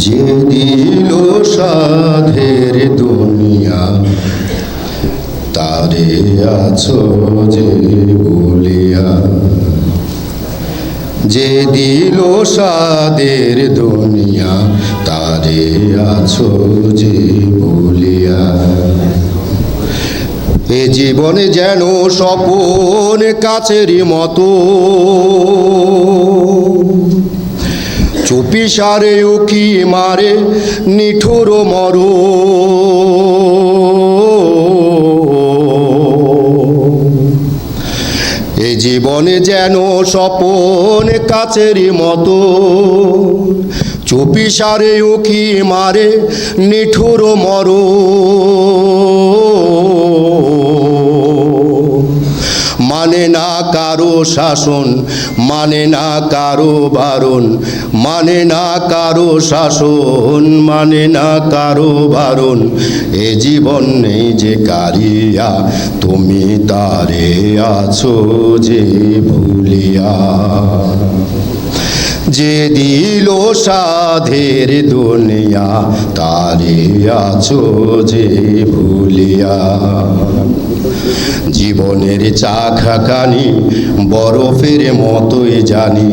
যে দিল সাধের দুনিয়া, তারে আছো যে বলিয়া। যে দিল সাদের দুনিয়া, তারে আছো যে বলিয়া। এ জীবনে যেন স্বপন কাছেরই মতো চুপি সারে উকি মারে, নিঠুর মর। এ জীবনে যেন স্বপন কাছেরই মতো চুপি সারে উকি মারে, নিঠুর মর। মানে না কারও শাসন মানে না কারও বারণ মানে না কারও শাসন মানে না কারও বারণ। এ জীবন নেই যে কারিয়া, তুমি তারে আছো যে ভুলিয়া। যে দিল সাধের দুনিয়া, তারে আছো যে ভুলিয়া। জীবনের চা খাকানি বরফের মতোই জানি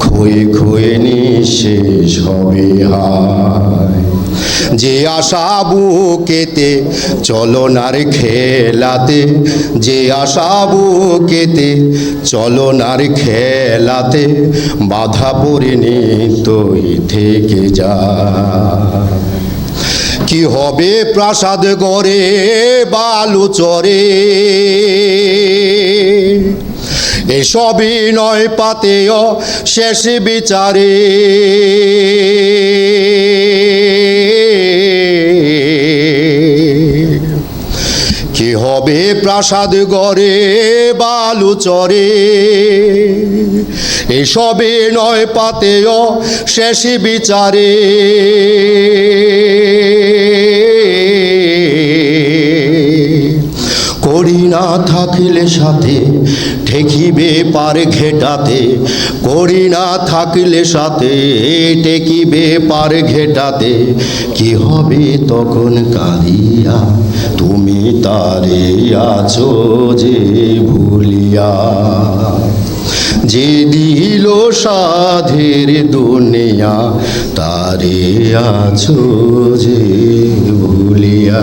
খুয়ে খুয়ে নিঃশেষ হবে হায়। যে আশা বুকেতে চলনার খেলাতে, যে আশা বুকেতে চলনার খেলাতে বাধা পড়ে নিতই থেকে যা কি হবে? প্রাসাদ গড়ে, বালু চরে এসবই নয় পাতেয় শেষ বিচারে। কি হবে? প্রাসাদ গড়ে, বালু চরে এসবে নয় পাতেয় শেষ বিচারে। থাকিলে সাথে, ঠেকিবে পার ঘেটাতে, করি না থাকিলে সাথে, টেকিবে পার ঘেটাতে। কি হবে তখন কাঁদিয়া, তুমি তারে আছো যে ভুলিয়া। যে দিল সাধের দুনিয়া, তারে আছো যে ভুলিয়া।